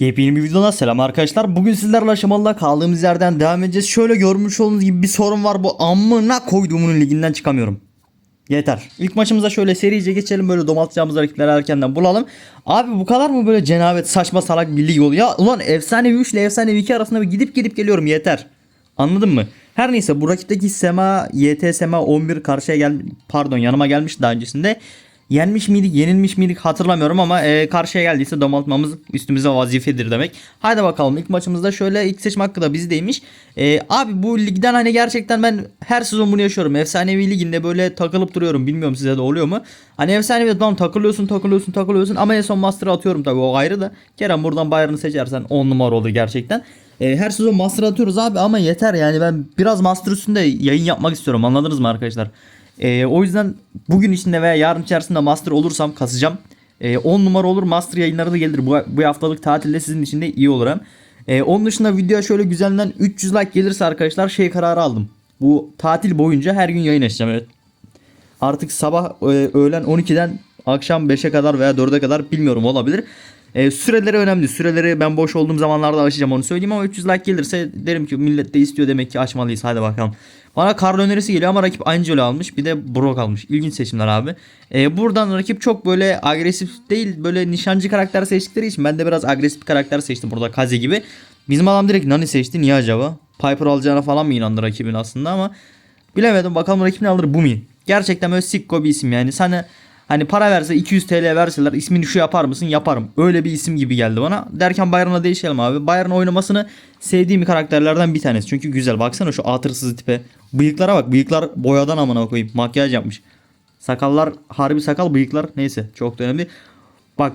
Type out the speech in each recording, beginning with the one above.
Yepyeni bir videodan selam arkadaşlar. Bugün sizlerle aşamalıda kaldığımız yerden devam edeceğiz. Şöyle görmüş olduğunuz gibi bir sorun var. Bu amına koyduğumun liginden çıkamıyorum. Yeter. İlk maçımıza şöyle serice geçelim. Böyle domaltacağımız rakipleri erkenden bulalım. Abi bu kadar mı böyle cenabet saçma salak bir lig oluyor? Ya ulan efsanevi 3 ile efsanevi 2 arasında gidip gidip geliyorum yeter. Anladın mı? Her neyse bu rakipteki Sema, YT Sema 11 karşıya gel pardon yanıma gelmiş daha öncesinde. Yenmiş miydik, yenilmiş miydik hatırlamıyorum ama e, karşıya geldiyse domaltmamız üstümüze vazifedir demek. Haydi bakalım ilk maçımızda şöyle ilk seçim hakkı da bizdeymiş. E, abi bu ligden hani gerçekten ben her sezon bunu yaşıyorum. Efsanevi liginde böyle takılıp duruyorum. Bilmiyorum size de oluyor mu? Hani efsanevi tamam takılıyorsun takılıyorsun takılıyorsun ama en son master'ı atıyorum tabii o ayrı da. Kerem buradan Bayern'i seçersen 10 numara olur gerçekten. E, her sezon master atıyoruz abi ama yeter yani ben biraz master üstünde yayın yapmak istiyorum anladınız mı arkadaşlar? E, o yüzden bugün içinde veya yarın içerisinde master olursam kasacağım. E, 10 numara olur master yayınları da gelir. Bu, bu haftalık tatilde sizin için de iyi olur hem. E, onun dışında videoya şöyle güzelinden 300 like gelirse arkadaşlar şey kararı aldım. Bu tatil boyunca her gün yayın açacağım evet. Artık sabah e, öğlen 12'den akşam 5'e kadar veya 4'e kadar bilmiyorum olabilir. E, süreleri önemli. Süreleri ben boş olduğum zamanlarda açacağım onu söyleyeyim ama 300 like gelirse derim ki millet de istiyor demek ki açmalıyız. Hadi bakalım. Bana Karl önerisi geliyor ama rakip Angelo almış. Bir de Brock almış. İlginç seçimler abi. E, buradan rakip çok böyle agresif değil. Böyle nişancı karakter seçtikleri için ben de biraz agresif bir karakter seçtim burada Kaze gibi. Bizim adam direkt Nani seçti. Niye acaba? Piper alacağına falan mı inandı rakibin aslında ama bilemedim. Bakalım rakip ne alır bu mu? Gerçekten böyle sikko bir isim yani. Sana hani para verse 200 TL verseler ismini şu yapar mısın? Yaparım. Öyle bir isim gibi geldi bana. Derken Bayern'a değişelim abi. Bayern oynamasını sevdiğim karakterlerden bir tanesi. Çünkü güzel. Baksana şu atırsız tipe. Bıyıklara bak. Bıyıklar boyadan amına koyayım. Makyaj yapmış. Sakallar harbi sakal bıyıklar. Neyse çok da önemli. Bak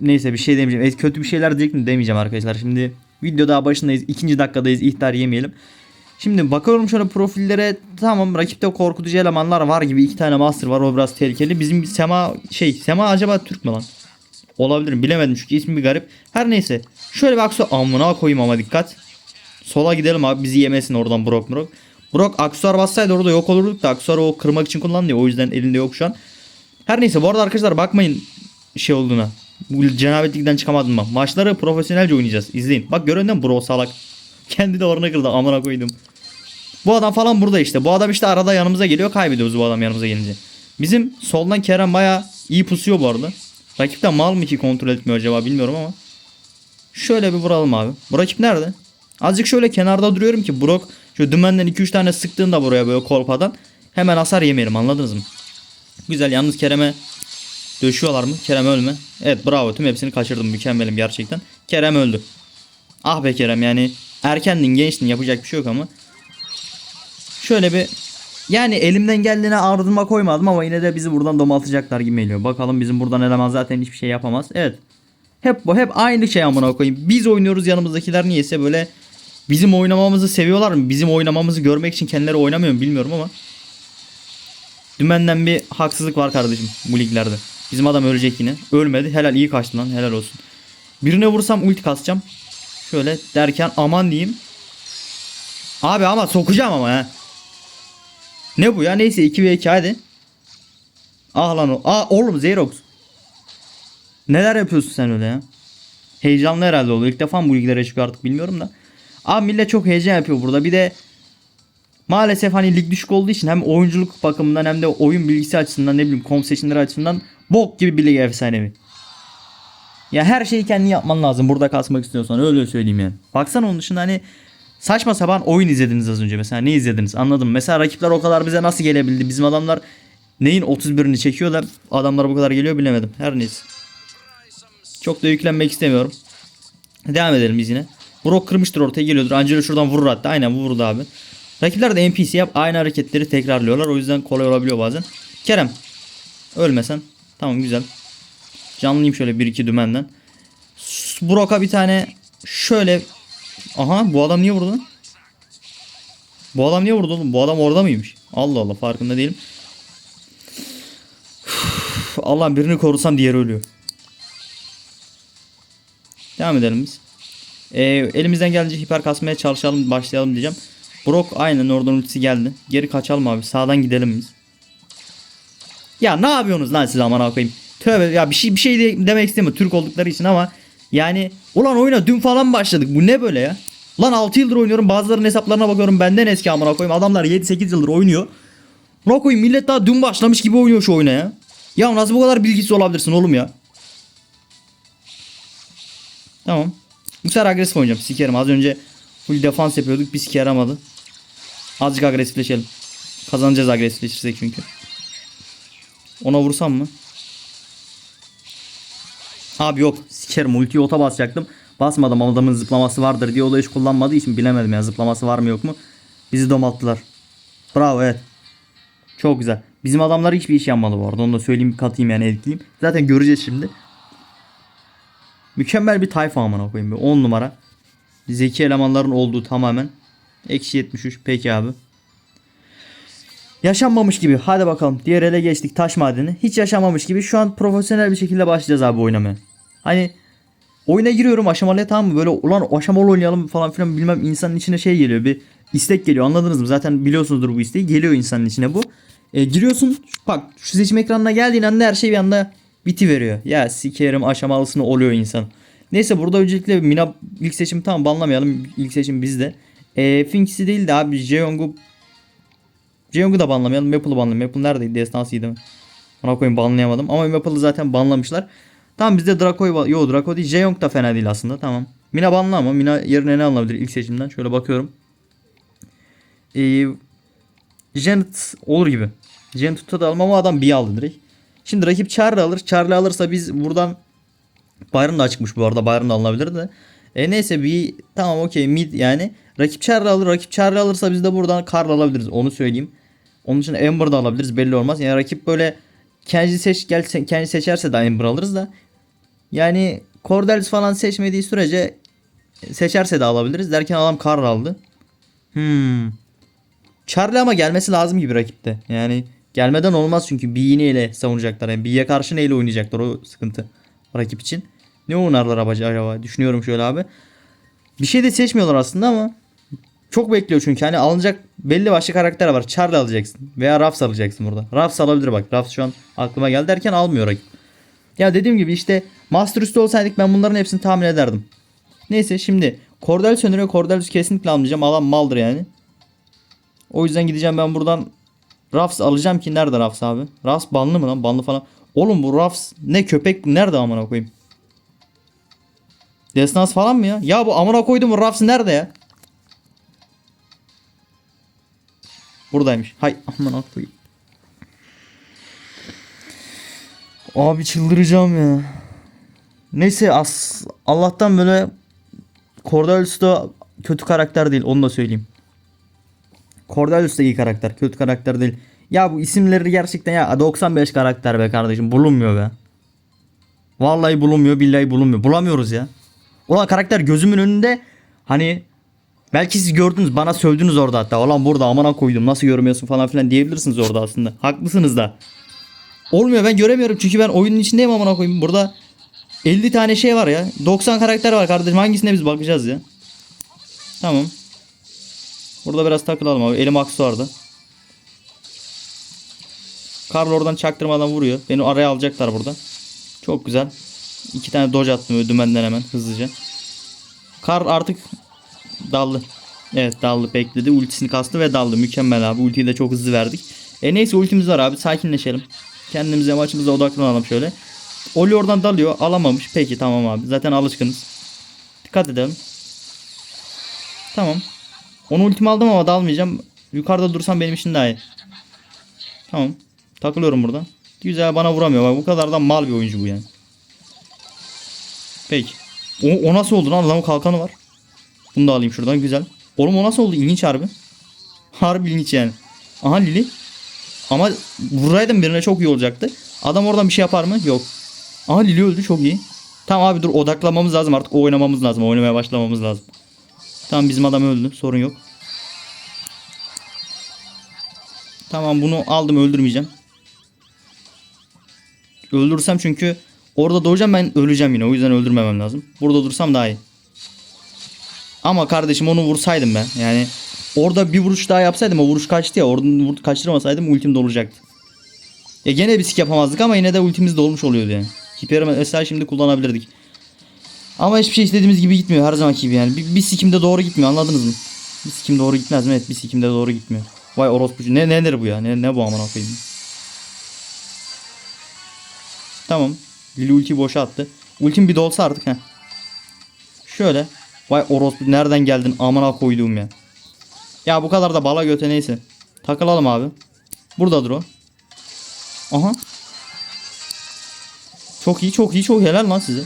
neyse bir şey demeyeceğim. Evet, kötü bir şeyler diyecektim demeyeceğim arkadaşlar. Şimdi video daha başındayız. ikinci dakikadayız. İhtar yemeyelim. Şimdi bakıyorum şöyle profillere tamam rakipte korkutucu elemanlar var gibi iki tane master var o biraz tehlikeli. Bizim Sema şey Sema acaba Türk mü lan? Olabilir mi? bilemedim çünkü ismi bir garip. Her neyse şöyle bir aksu amına koyayım ama dikkat. Sola gidelim abi bizi yemesin oradan Brock Brock. Brock aksesuar bassaydı orada yok olurduk da aksesuarı o kırmak için kullanılıyor o yüzden elinde yok şu an. Her neyse bu arada arkadaşlar bakmayın şey olduğuna. Bu cenabetlikten çıkamadım ben. Maçları profesyonelce oynayacağız. İzleyin. Bak göründen bro salak. Kendi de orana kırdı amına koydum. Bu adam falan burada işte. Bu adam işte arada yanımıza geliyor kaybediyoruz bu adam yanımıza gelince. Bizim soldan Kerem baya iyi pusuyor bu arada. Rakip de mal mı ki kontrol etmiyor acaba bilmiyorum ama. Şöyle bir vuralım abi. Bu rakip nerede? Azıcık şöyle kenarda duruyorum ki Brock şu dümenden 2-3 tane sıktığında buraya böyle kolpadan hemen hasar yemeyelim anladınız mı? Güzel yalnız Kerem'e döşüyorlar mı? Kerem ölme. Evet bravo tüm hepsini kaçırdım mükemmelim gerçekten. Kerem öldü. Ah be Kerem yani erkendin gençtin yapacak bir şey yok ama. Şöyle bir yani elimden geldiğine ardıma koymadım ama yine de bizi buradan domaltacaklar gibi geliyor. Bakalım bizim buradan eleman zaten hiçbir şey yapamaz. Evet. Hep bu hep aynı şey amına koyayım. Biz oynuyoruz yanımızdakiler niyeyse böyle bizim oynamamızı seviyorlar mı? Bizim oynamamızı görmek için kendileri oynamıyor mu bilmiyorum ama. Dümenden bir haksızlık var kardeşim bu liglerde. Bizim adam ölecek yine. Ölmedi. Helal iyi kaçtı lan. Helal olsun. Birine vursam ulti kasacağım. Şöyle derken aman diyeyim. Abi ama sokacağım ama he. Ne bu ya? Neyse 2 ve 2 hadi. Ah lan o. Aa oğlum Xerox. Neler yapıyorsun sen öyle ya? Heyecanlı herhalde oluyor. İlk defa mı bu liglere çıkıyor artık bilmiyorum da. Abi millet çok heyecan yapıyor burada. Bir de maalesef hani lig düşük olduğu için hem oyunculuk bakımından hem de oyun bilgisi açısından ne bileyim kom seçimleri açısından bok gibi bir lig efsanevi. Ya her şeyi kendi yapman lazım burada kasmak istiyorsan öyle söyleyeyim yani. Baksana onun dışında hani saçma sapan oyun izlediniz az önce mesela ne izlediniz anladım. Mesela rakipler o kadar bize nasıl gelebildi bizim adamlar neyin 31'ini çekiyor da adamlar bu kadar geliyor bilemedim. Her neyse. Çok da yüklenmek istemiyorum. Devam edelim biz yine. Brock kırmıştır ortaya geliyordur. Angelo şuradan vurur hatta. Aynen vurdu abi. Rakipler de NPC yap. Aynı hareketleri tekrarlıyorlar. O yüzden kolay olabiliyor bazen. Kerem. Ölmesen. Tamam güzel. Canlıyım şöyle bir iki dümenden. Brock'a bir tane şöyle. Aha bu adam niye vurdu? lan? Bu adam niye vurdu oğlum? Bu adam orada mıymış? Allah Allah farkında değilim. Üf, Allah birini korusam diğeri ölüyor. Devam edelim biz. Ee, elimizden gelince hiper kasmaya çalışalım başlayalım diyeceğim. Brock aynen oradan ultisi geldi. Geri kaçalım abi. Sağdan gidelim biz. Ya ne yapıyorsunuz lan siz aman koyayım. Tövbe ya bir şey bir şey de- demek istemiyorum Türk oldukları için ama Yani ulan oyuna dün falan başladık. Bu ne böyle ya? Lan 6 yıldır oynuyorum. Bazılarının hesaplarına bakıyorum. Benden eski amına koyayım. Adamlar 7-8 yıldır oynuyor. Amına koyayım millet daha dün başlamış gibi oynuyor şu oyuna ya. Ya nasıl bu kadar bilgisiz olabilirsin oğlum ya? Tamam. Bu sefer agresif oynayacağım. Sikerim. Az önce full defans yapıyorduk. Bir sike yaramadı. Azıcık agresifleşelim. Kazanacağız agresifleşirsek çünkü. Ona vursam mı? Abi yok. Sikerim. Ultiyi ota basacaktım. Basmadım adamın zıplaması vardır diye o hiç kullanmadığı için bilemedim ya. Zıplaması var mı yok mu? Bizi domalttılar. Bravo evet. Çok güzel. Bizim adamlar hiçbir iş yapmadı bu arada. Onu da söyleyeyim katayım yani ekleyeyim. Zaten göreceğiz şimdi. Mükemmel bir tayfa amına koyayım. 10 numara. Zeki elemanların olduğu tamamen. Eksi 73. Peki abi. Yaşanmamış gibi. Hadi bakalım. Diğer ele geçtik. Taş madeni. Hiç yaşanmamış gibi. Şu an profesyonel bir şekilde başlayacağız abi oynamaya. Hani oyuna giriyorum aşamalıya tamam mı? Böyle ulan aşamalı oynayalım falan filan bilmem insanın içine şey geliyor. Bir istek geliyor. Anladınız mı? Zaten biliyorsunuzdur bu isteği. Geliyor insanın içine bu. E, giriyorsun. Bak şu seçim ekranına geldiğin anda her şey bir anda biti veriyor. Ya sikerim aşamalısını oluyor insan. Neyse burada öncelikle Mina ilk seçim tamam banlamayalım. İlk seçim bizde. E, Finks'i değil de abi Jeong'u Jeong'u da banlamayalım. Maple'ı banlayalım. Maple neredeydi? Destansıydı mı? Ona koyayım banlayamadım. Ama Maple'ı zaten banlamışlar. Tamam bizde Draco'yu var. Yo Draco değil. Jeong da fena değil aslında. Tamam. Mina banla ama Mina yerine ne alınabilir ilk seçimden? Şöyle bakıyorum. Ee, Janet olur gibi. Janet'ı da almam ama adam bir aldı direkt. Şimdi rakip Charlie alır. Charlie alırsa biz buradan Byron da açıkmış bu arada. Byron da alınabilir de. E neyse bir tamam okey mid yani. Rakip Charlie alır. Rakip Charlie alırsa biz de buradan Karl alabiliriz. Onu söyleyeyim. Onun için Amber da alabiliriz. Belli olmaz. Yani rakip böyle kendi seç gel kendi seçerse de Amber alırız da. Yani Cordelius falan seçmediği sürece seçerse de alabiliriz. Derken adam Karl aldı. Hmm. Charlie ama gelmesi lazım gibi rakipte. Yani gelmeden olmaz çünkü bir iğneyle savunacaklar. Yani B'ye karşı neyle oynayacaklar o sıkıntı rakip için. Ne oynarlar acaba? Düşünüyorum şöyle abi. Bir şey de seçmiyorlar aslında ama çok bekliyor çünkü hani alınacak belli başlı karakter var. Charlie alacaksın veya Ruffs alacaksın burada. Ruffs alabilir bak. Ruffs şu an aklıma geldi derken almıyor rakip. Ya dediğim gibi işte Master üstü olsaydık ben bunların hepsini tahmin ederdim. Neyse şimdi Cordelius öneriyor. Cordelius kesinlikle almayacağım. Alan maldır yani. O yüzden gideceğim ben buradan Ruffs alacağım ki nerede Ruffs abi? Ruffs banlı mı lan? Banlı falan. Oğlum bu Ruffs ne köpek nerede amına koyayım? Destans falan mı ya? Ya bu amına koydum bu Ruffs nerede ya? Buradaymış. Hay amına koyayım. Abi çıldıracağım ya. Neyse as Allah'tan böyle Cordelius da kötü karakter değil onu da söyleyeyim. Cordelius da iyi karakter. Kötü karakter değil. Ya bu isimleri gerçekten ya 95 karakter be kardeşim. Bulunmuyor be. Vallahi bulunmuyor. Billahi bulunmuyor. Bulamıyoruz ya. Ulan karakter gözümün önünde hani belki siz gördünüz bana sövdünüz orada hatta. Ulan burada amana koydum nasıl görmüyorsun falan filan diyebilirsiniz orada aslında. Haklısınız da. Olmuyor ben göremiyorum çünkü ben oyunun içindeyim amına koyayım. Burada 50 tane şey var ya. 90 karakter var kardeşim. Hangisine biz bakacağız ya? Tamam. Burada biraz takılalım abi. Elim aksesuarda. Karl oradan çaktırmadan vuruyor. Beni araya alacaklar burada. Çok güzel. İki tane dodge attım öyle dümenden hemen hızlıca. Karl artık daldı. Evet daldı bekledi. Ultisini kastı ve daldı. Mükemmel abi. Ultiyi de çok hızlı verdik. E neyse ultimiz var abi. Sakinleşelim. Kendimize maçımıza odaklanalım şöyle. Oli oradan dalıyor. Alamamış. Peki tamam abi. Zaten alışkınız. Dikkat edelim. Tamam. Onu ultimi aldım ama dalmayacağım. Yukarıda dursam benim için daha iyi. Tamam. Takılıyorum burada. Güzel bana vuramıyor. Bak, bu kadar da mal bir oyuncu bu yani. Peki. O, o nasıl oldu lan? Adamın kalkanı var. Bunu da alayım şuradan. Güzel. Oğlum o nasıl oldu? İlginç harbi. Harbi ilginç yani. Aha Lili. Ama vuraydım birine çok iyi olacaktı. Adam oradan bir şey yapar mı? Yok. Aha Lili öldü çok iyi. Tamam abi dur odaklanmamız lazım artık oynamamız lazım. Oynamaya başlamamız lazım. Tamam bizim adam öldü. Sorun yok. Tamam bunu aldım öldürmeyeceğim. Öldürsem çünkü orada doğacağım ben öleceğim yine. O yüzden öldürmemem lazım. Burada dursam daha iyi. Ama kardeşim onu vursaydım ben. Yani orada bir vuruş daha yapsaydım o vuruş kaçtı ya. Oradan vur- kaçırmasaydım ultim dolacaktı. E gene bir sik yapamazdık ama yine de ultimiz dolmuş oluyordu yani. Hiperi mesela şimdi kullanabilirdik. Ama hiçbir şey istediğimiz gibi gitmiyor her zamanki gibi yani. Bir, bir sikimde doğru gitmiyor anladınız mı? Bir sikim doğru gitmez mi? Evet bir sikimde doğru gitmiyor. Vay orospucu. Ne nedir bu ya? Ne, ne bu amına koyayım? Tamam. Lili ultiyi boşa attı. Ultim bir dolsa artık ha. Şöyle. Vay orospu nereden geldin amına koyduğum ya. Ya bu kadar da bala göte neyse. Takılalım abi. Buradadır o. Aha. Çok iyi çok iyi çok helal lan size.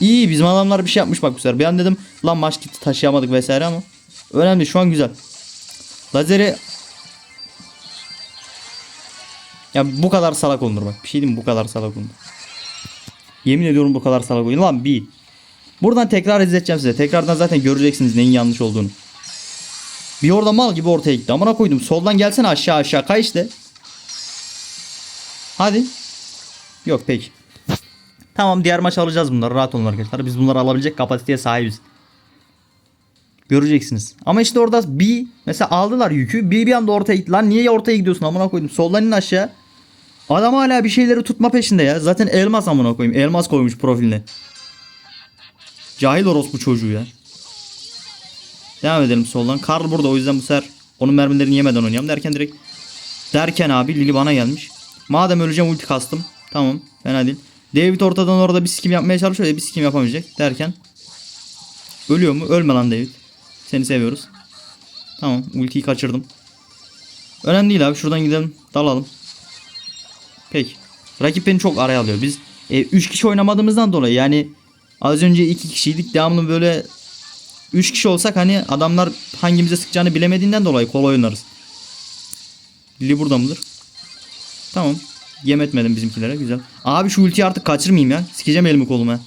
İyi bizim adamlar bir şey yapmış bak bu sefer. Bir an dedim lan maç gitti taşıyamadık vesaire ama. Önemli şu an güzel. Lazeri ya bu kadar salak olunur bak. Bir şey diyeyim bu kadar salak olunur. Yemin ediyorum bu kadar salak olunur. Lan bir. Buradan tekrar izleteceğim size. Tekrardan zaten göreceksiniz neyin yanlış olduğunu. Bir orada mal gibi ortaya gitti. Amına koydum. Soldan gelsene aşağı aşağı. Kay işte. Hadi. Yok peki. Tamam diğer maç alacağız bunları. Rahat olun arkadaşlar. Biz bunları alabilecek kapasiteye sahibiz. Göreceksiniz. Ama işte orada bir mesela aldılar yükü. Bir bir anda ortaya gitti. Lan niye ortaya gidiyorsun amına koydum. Soldan in aşağı. Adam hala bir şeyleri tutma peşinde ya. Zaten elmas amına koyayım. Elmas koymuş profiline. Cahil orospu çocuğu ya. Devam edelim soldan. Karl burada o yüzden bu sefer onun mermilerini yemeden oynayalım derken direkt derken abi Lili bana gelmiş. Madem öleceğim ulti kastım. Tamam fena değil. David ortadan orada bir sikim yapmaya çalışıyor ya bir sikim yapamayacak derken ölüyor mu? Ölme lan David. Seni seviyoruz. Tamam ultiyi kaçırdım. Önemli değil abi şuradan gidelim dalalım. Peki. Rakip beni çok araya alıyor. Biz 3 kişi oynamadığımızdan dolayı yani az önce 2 kişiydik devamlı böyle 3 kişi olsak hani adamlar hangimize sıkacağını bilemediğinden dolayı kolay oynarız. Lili burada mıdır? Tamam. Yem etmedim bizimkilere. Güzel. Abi şu ultiyi artık kaçırmayayım ya. Sikeceğim elimi kolumu.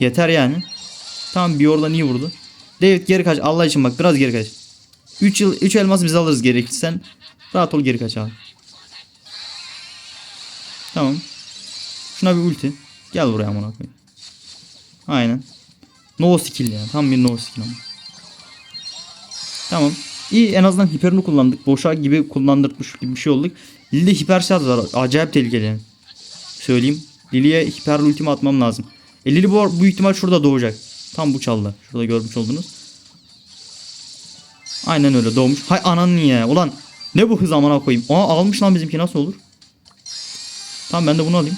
Yeter yani. Tamam bir oradan iyi vurdu. David geri kaç. Allah için bak biraz geri kaç. 3 yıl 3 elmas biz alırız gerekirse. Sen rahat ol geri kaç abi. Tamam. Şuna bir ulti. Gel buraya amına koyayım. Aynen. No skill ya. Tam bir no skill ama. Tamam. İyi en azından hiperini kullandık. Boşa gibi kullandırmış gibi bir şey olduk. Lili'de hiper şarj var. Acayip tehlikeli. yani. Söyleyeyim. Lili'ye hiper ultimi atmam lazım. E Lili bu, bu ihtimal şurada doğacak. Tam bu çaldı. Şurada görmüş oldunuz. Aynen öyle doğmuş. Hay anan niye? Ulan ne bu hız amına koyayım. Aa almış lan bizimki nasıl olur? Tamam ben de bunu alayım.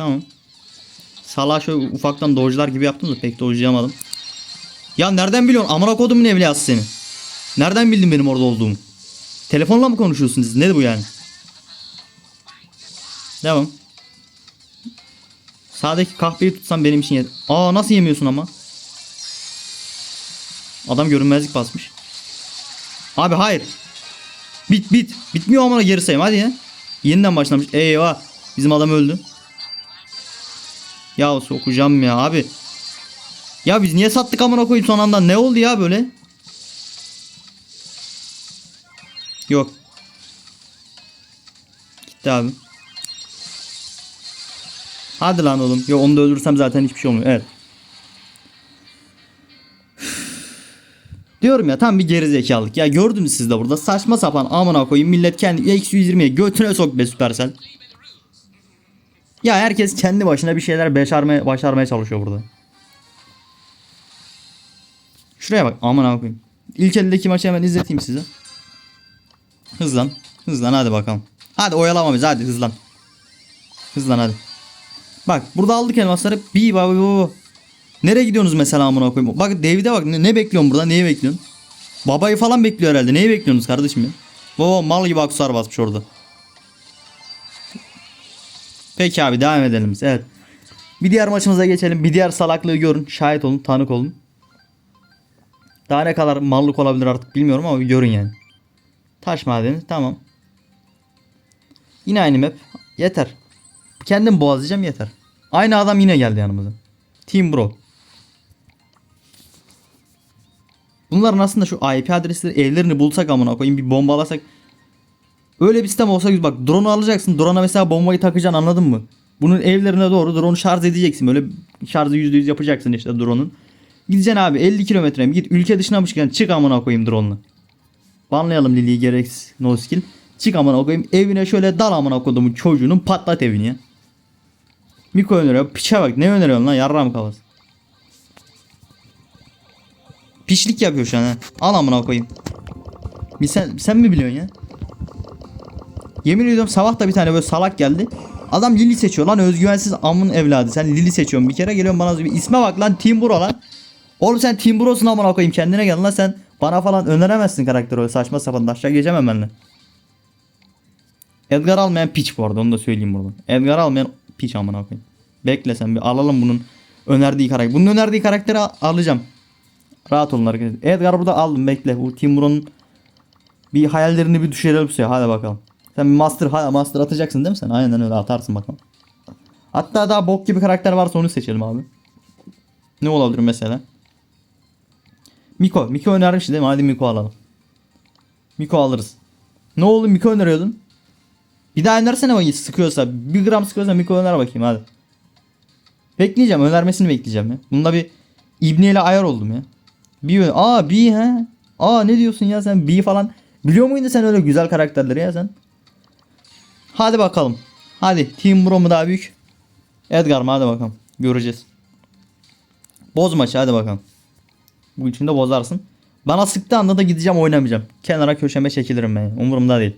Tamam. Salah şöyle ufaktan dojlar gibi yaptım da pek dojlayamadım. Ya nereden biliyorsun? Amına kodumun evliyası seni. Nereden bildin benim orada olduğumu? Telefonla mı konuşuyorsunuz? Ne bu yani? Devam. Sağdaki kahveyi tutsam benim için yeter. Aa nasıl yemiyorsun ama? Adam görünmezlik basmış. Abi hayır. Bit bit. Bitmiyor ama geri sayayım hadi ya. Yeniden başlamış. Eyvah. Bizim adam öldü. Ya sokacağım ya abi. Ya biz niye sattık amına koyayım son anda? Ne oldu ya böyle? Yok. Gitti abi. Hadi lan oğlum. Yo onu da öldürsem zaten hiçbir şey olmuyor. Evet. Diyorum ya tam bir gerizekalılık. Ya gördünüz siz de burada saçma sapan amına koyayım millet kendi eksi 120'ye götüne sok be Supercell. Ya herkes kendi başına bir şeyler başarmaya, başarmaya çalışıyor burada. Şuraya bak aman koyayım. İlk eldeki maçı hemen izleteyim size. Hızlan. Hızlan hadi bakalım. Hadi oyalama bizi hadi hızlan. Hızlan hadi. Bak burada aldık elmasları. Bir bak bu. Nereye gidiyorsunuz mesela amına koyayım? Bak David'e bak ne, ne bekliyorsun burada? Neyi bekliyorsun? Babayı falan bekliyor herhalde. Neyi bekliyorsunuz kardeşim ya? Oo mal gibi aksar basmış orada. Peki abi devam edelim. Evet. Bir diğer maçımıza geçelim. Bir diğer salaklığı görün. Şahit olun. Tanık olun. Daha ne kadar mallık olabilir artık bilmiyorum ama görün yani. Taş madeni. Tamam. Yine aynı map. Yeter. Kendim boğazlayacağım yeter. Aynı adam yine geldi yanımıza. Team Bro. Bunların aslında şu IP adresleri evlerini bulsak amına koyayım bir bombalasak. Öyle bir sistem olsa güzel. Bak drone'u alacaksın. Drone'a mesela bombayı takacaksın anladın mı? Bunun evlerine doğru drone'u şarj edeceksin. Böyle şarjı %100 yapacaksın işte drone'un. Gideceksin abi 50 kilometre mi git ülke dışına mı çıkacaksın çık amına koyayım drone'la. Banlayalım Lili'yi gereksiz no skill. Çık amına koyayım evine şöyle dal amına koyduğumun çocuğunun patlat evini ya. Miko öneriyor. Piçe bak ne öneriyorsun lan yarram kafası. Pişlik yapıyor şu an ha. Al amına koyayım. Sen, sen mi biliyorsun ya? Yemin ediyorum sabah da bir tane böyle salak geldi. Adam Lili seçiyor lan özgüvensiz amın evladı. Sen Lili seçiyorsun bir kere geliyorsun bana bir isme bak lan Timburo lan. Oğlum sen Timburo'sun amına koyayım kendine gel lan sen. Bana falan öneremezsin karakter öyle saçma sapan aşağı geçemem benimle. Edgar almayan piç bu arada onu da söyleyeyim buradan. Edgar almayan piç amına koyayım. Bekle sen bir alalım bunun önerdiği karakter. Bunun önerdiği karakteri al- alacağım. Rahat olun arkadaşlar. Edgar burada aldım bekle. Bu Timur'un bir hayallerini bir düşürelim suya. Hadi bakalım. Sen bir master, ha, master atacaksın değil mi sen? Aynen öyle atarsın bakalım. Hatta daha bok gibi karakter varsa onu seçelim abi. Ne olabilir mesela? Miko. Miko önermiş değil mi? Hadi Miko alalım. Miko alırız. Ne oldu Miko öneriyordun? Bir daha önersene bakayım sıkıyorsa. Bir gram sıkıyorsa Miko öner bakayım hadi. Bekleyeceğim. Önermesini bekleyeceğim ya. Bunda bir İbneyle ayar oldum ya. Bir aa bir he. Aa ne diyorsun ya sen bir falan. Biliyor muydun sen öyle güzel karakterleri ya sen? Hadi bakalım. Hadi Team Bro mu daha büyük? Edgar mı hadi bakalım. Göreceğiz. Boz maçı hadi bakalım. Bu içinde bozarsın. Bana sıktığı anda da gideceğim oynamayacağım. Kenara köşeme çekilirim ben. Umurumda değil.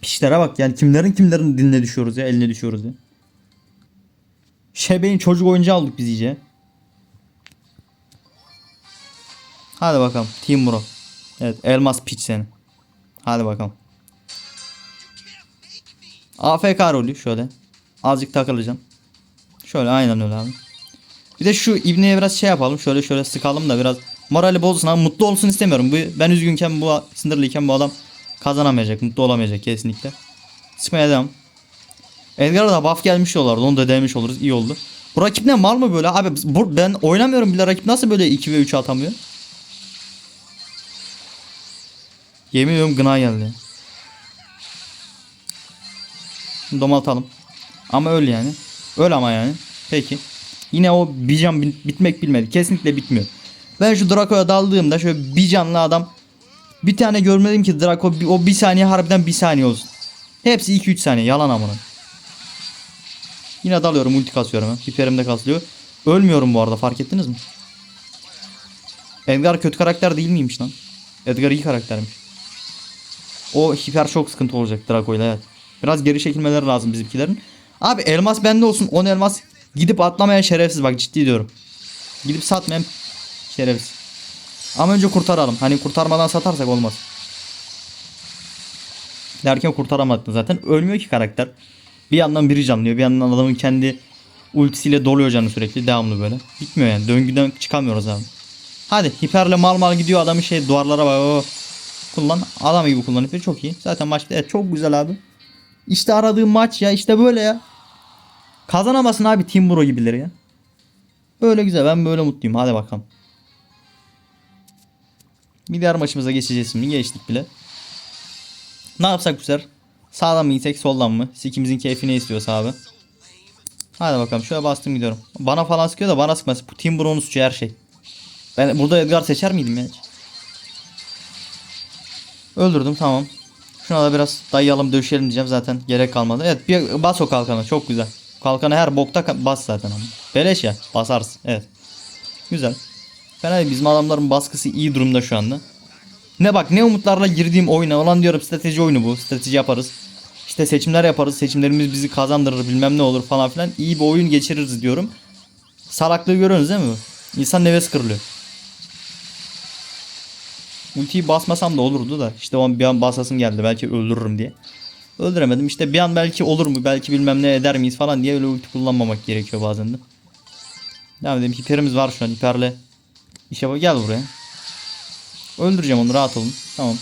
Pişlere bak yani kimlerin kimlerin diline düşüyoruz ya eline düşüyoruz ya. Şebeğin çocuk oyuncağı aldık biz iyice. Hadi bakalım Team Bro. Evet elmas piç seni. Hadi bakalım. AFK rolü şöyle. Azıcık takılacağım. Şöyle aynen öyle abi. Bir de şu İbni'ye biraz şey yapalım. Şöyle şöyle sıkalım da biraz morali bozulsun abi. Mutlu olsun istemiyorum. Bu, ben üzgünken bu sinirliyken bu adam kazanamayacak. Mutlu olamayacak kesinlikle. Sıkmaya devam. Edgar'a da buff gelmiş diyorlardı. Onu da denemiş oluruz. iyi oldu. Bu rakip ne mal mı böyle? Abi bu, ben oynamıyorum bile rakip nasıl böyle 2 ve 3 atamıyor? Yemin ediyorum gına geldi. Domaltalım. Ama öl yani. Öl ama yani. Peki. Yine o bir can bit- bitmek bilmedi. Kesinlikle bitmiyor. Ben şu Draco'ya daldığımda şöyle bir canlı adam bir tane görmedim ki Draco o bir saniye harbiden bir saniye olsun. Hepsi 2-3 saniye yalan amına. Yine dalıyorum ulti kasıyorum ha. Hiperimde kasılıyor. Ölmüyorum bu arada fark ettiniz mi? Edgar kötü karakter değil miymiş lan? Edgar iyi karaktermiş. O hiper çok sıkıntı olacak Draco ile evet. Biraz geri çekilmeleri lazım bizimkilerin. Abi elmas bende olsun. 10 elmas gidip atlamayan şerefsiz bak ciddi diyorum. Gidip satmayan şerefsiz. Ama önce kurtaralım. Hani kurtarmadan satarsak olmaz. Derken kurtaramadık zaten. Ölmüyor ki karakter. Bir yandan biri canlıyor. Bir yandan adamın kendi ultisiyle doluyor canı sürekli. Devamlı böyle. Bitmiyor yani. Döngüden çıkamıyoruz abi. Hadi hiperle mal mal gidiyor adamın şey duvarlara bak. Oo. Kullan. Adam gibi kullan hiperi çok iyi. Zaten maçta evet, çok güzel abi. İşte aradığım maç ya. işte böyle ya. Kazanamasın abi Team Bro gibileri ya. Böyle güzel. Ben böyle mutluyum. Hadi bakalım. Bir diğer maçımıza geçeceğiz şimdi. Geçtik bile. Ne yapsak bu sefer? Sağdan mı gitsek soldan mı? Sikimizin keyfi ne istiyorsa abi. Hadi bakalım şöyle bastım gidiyorum. Bana falan sıkıyor da bana sıkmaz. Bu Team Bro'nun suçu her şey. Ben burada Edgar seçer miydim ya? Öldürdüm tamam. Şuna biraz dayayalım döşeyelim diyeceğim zaten gerek kalmadı. Evet bir bas o kalkanı çok güzel. Kalkanı her bokta bas zaten ama. Beleş ya basarsın evet. Güzel. Fena değil bizim adamların baskısı iyi durumda şu anda. Ne bak ne umutlarla girdiğim oyuna olan diyorum strateji oyunu bu. Strateji yaparız. İşte seçimler yaparız. Seçimlerimiz bizi kazandırır bilmem ne olur falan filan. İyi bir oyun geçiririz diyorum. Salaklığı görüyorsunuz değil mi? İnsan nefes kırılıyor. Ultiyi basmasam da olurdu da işte o an bir an basasım geldi belki öldürürüm diye. Öldüremedim işte bir an belki olur mu belki bilmem ne eder miyiz falan diye öyle ulti kullanmamak gerekiyor bazen de. Devam edelim hiperimiz var şu an hiperle. İşe bak gel buraya. Öldüreceğim onu rahat olun. Tamam.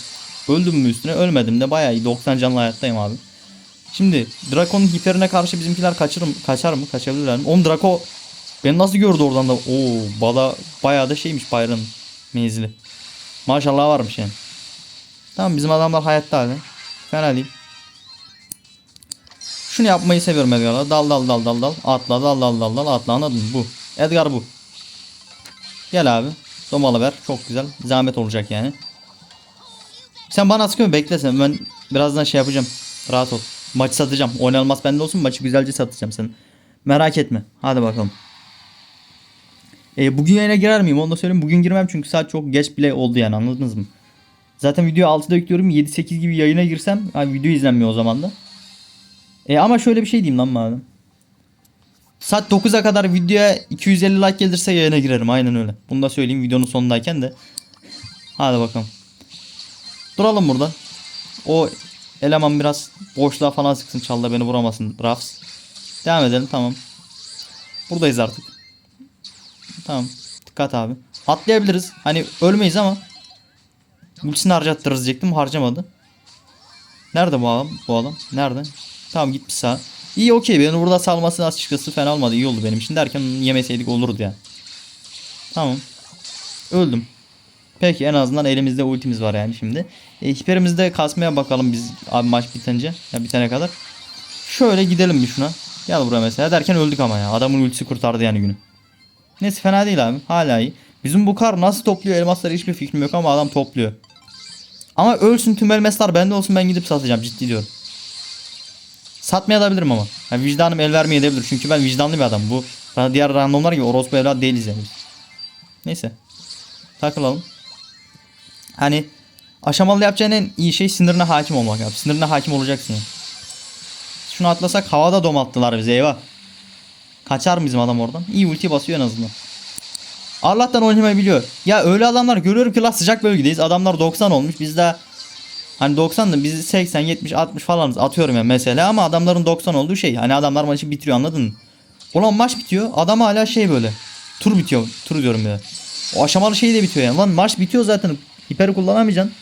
Öldüm mü üstüne ölmedim de bayağı iyi 90 canlı hayattayım abi. Şimdi Draco'nun hiperine karşı bizimkiler kaçır mı? Kaçar mı? Kaçabilirler mi? Oğlum Draco beni nasıl gördü oradan da? Oo bala bayağı da şeymiş bayrağın menzili. Maşallah varmış yani. Tamam bizim adamlar hayatta abi. Fena değil. Şunu yapmayı seviyorum Edgar'la. Dal dal dal dal dal. Atla dal dal dal dal atla anladın mı? Bu. Edgar bu. Gel abi. Domalı ver. Çok güzel. Zahmet olacak yani. Sen bana sıkıyor bekle sen. Ben birazdan şey yapacağım. Rahat ol. Maçı satacağım. Oynanmaz bende olsun maçı güzelce satacağım sen. Merak etme. Hadi bakalım. E, bugün yayına girer miyim onu da söyleyeyim. Bugün girmem çünkü saat çok geç bile oldu yani anladınız mı? Zaten videoyu 6'da yüklüyorum. 7-8 gibi yayına girsem abi video izlenmiyor o zaman da. E, ama şöyle bir şey diyeyim lan madem. Saat 9'a kadar videoya 250 like gelirse yayına girerim. Aynen öyle. Bunu da söyleyeyim videonun sonundayken de. Hadi bakalım. Duralım burada. O eleman biraz boşluğa falan sıksın çalda beni vuramasın Rafs. Devam edelim tamam. Buradayız artık. Tamam. Dikkat abi. Atlayabiliriz. Hani ölmeyiz ama ultisini harcattırırız diyecektim. Harcamadı. Nerede bu adam? Bu adam. Nerede? Tamam gitmiş sağa. İyi okey. Beni burada salması açıkçası fena olmadı. İyi oldu benim için derken yemeseydik olurdu ya. Tamam. Öldüm. Peki en azından elimizde ultimiz var yani şimdi. E, hiperimizde kasmaya bakalım biz abi maç bitince. Ya bitene kadar. Şöyle gidelim bir şuna. Gel buraya mesela derken öldük ama ya. Adamın ultisi kurtardı yani günü. Neyse fena değil abi. Hala iyi. Bizim bu kar nasıl topluyor elmasları hiçbir fikrim yok ama adam topluyor. Ama ölsün tüm elmaslar bende olsun ben gidip satacağım ciddi diyorum. Satmayabilirim ama. Yani vicdanım el vermeyebilir çünkü ben vicdanlı bir adam. Bu diğer randomlar gibi orospu evlat değiliz yani. Neyse. Takılalım. Hani aşamalı yapacağın en iyi şey sinirine hakim olmak abi. Sinirine hakim olacaksın. Şunu atlasak havada domalttılar bize eyvah. Kaçar mı bizim adam oradan? İyi ulti basıyor en azından. Allah'tan oynamayı biliyor. Ya öyle adamlar görüyorum ki la sıcak bölgedeyiz. Adamlar 90 olmuş. Biz de hani 90 da biz 80 70 60 falanız atıyorum ya mesela ama adamların 90 olduğu şey. Hani adamlar maçı bitiriyor anladın mı? Ulan maç bitiyor. Adam hala şey böyle. Tur bitiyor. Tur diyorum ya. O aşamalı şey de bitiyor yani. Lan maç bitiyor zaten. Hiperi kullanamayacaksın.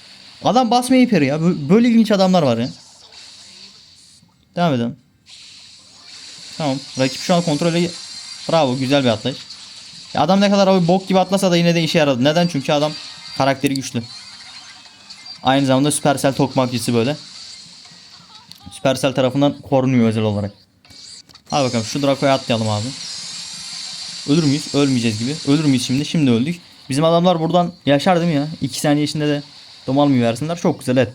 Adam basmıyor hiperi ya. Bö- Böyle ilginç adamlar var ya. Devam edelim. Tamam. Rakip şu an kontrolü bravo güzel bir atlayış. Adam ne kadar abi bok gibi atlasa da yine de işe yaradı. Neden? Çünkü adam karakteri güçlü. Aynı zamanda Supercell tokmakçısı böyle. Supercell tarafından korunuyor özel olarak. Hadi bakalım şu Draco'ya atlayalım abi. Ölür müyüz? Ölmeyeceğiz gibi. Ölür müyüz şimdi? Şimdi öldük. Bizim adamlar buradan yaşar değil mi ya? 2 saniye içinde de domalmıyor versinler. Çok güzel evet.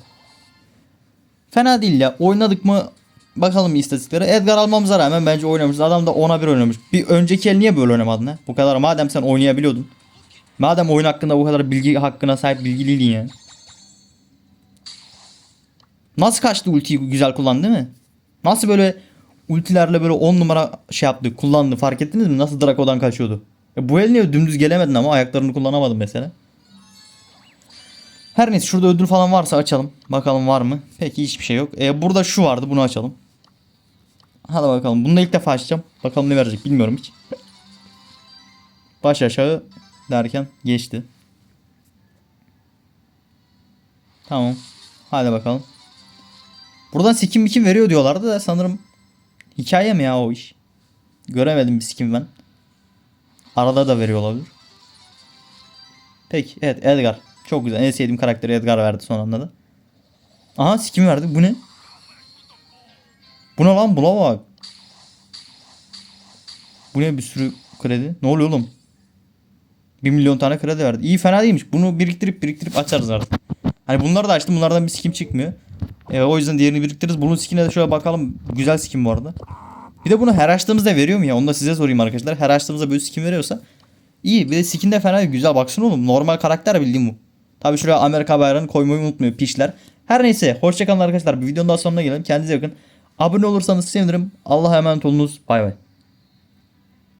Fena değil ya. Oynadık mı bakalım istatistiklere. Edgar almamıza rağmen bence oynamışız. Adam da 10'a 1 oynamış. Bir önceki el niye böyle oynamadın ha? Bu kadar madem sen oynayabiliyordun. Madem oyun hakkında bu kadar bilgi hakkına sahip bilgiliydin ya. Nasıl kaçtı ultiyi güzel kullandı değil mi? Nasıl böyle ultilerle böyle 10 numara şey yaptı kullandı fark ettiniz mi? Nasıl Draco'dan kaçıyordu? E bu el niye dümdüz gelemedin ama ayaklarını kullanamadın mesela. Her neyse şurada ödül falan varsa açalım. Bakalım var mı? Peki hiçbir şey yok. E, burada şu vardı bunu açalım. Hadi bakalım. Bunu da ilk defa açacağım. Bakalım ne verecek bilmiyorum hiç. Baş aşağı derken geçti. Tamam. Hadi bakalım. Buradan skin kim veriyor diyorlardı da sanırım hikaye mi ya o iş? Göremedim bir skin ben. Arada da veriyor olabilir. Peki evet Edgar. Çok güzel. En sevdiğim karakteri Edgar verdi son anda da. Aha skin verdi. Bu ne? Bu ne lan? Buna bak. Bu ne bir sürü kredi? Ne oluyor oğlum? 1 milyon tane kredi verdi. İyi fena değilmiş. Bunu biriktirip biriktirip açarız artık. Hani bunları da açtım. Bunlardan bir skin çıkmıyor. E, o yüzden diğerini biriktiririz. Bunun skin'e de şöyle bakalım. Güzel skin bu arada. Bir de bunu her açtığımızda veriyor mu ya? Onu da size sorayım arkadaşlar. Her açtığımızda böyle skin veriyorsa iyi. Bir de skin de fena. Güzel baksana oğlum. Normal karakter bildiğim bu. Tabii şuraya Amerika bayrağını koymayı unutmuyor pişler. Her neyse hoşçakalın arkadaşlar. Bir videonun daha sonuna gelelim. Kendinize bakın. Abone olursanız sevinirim. Allah'a emanet olunuz. Bay bay.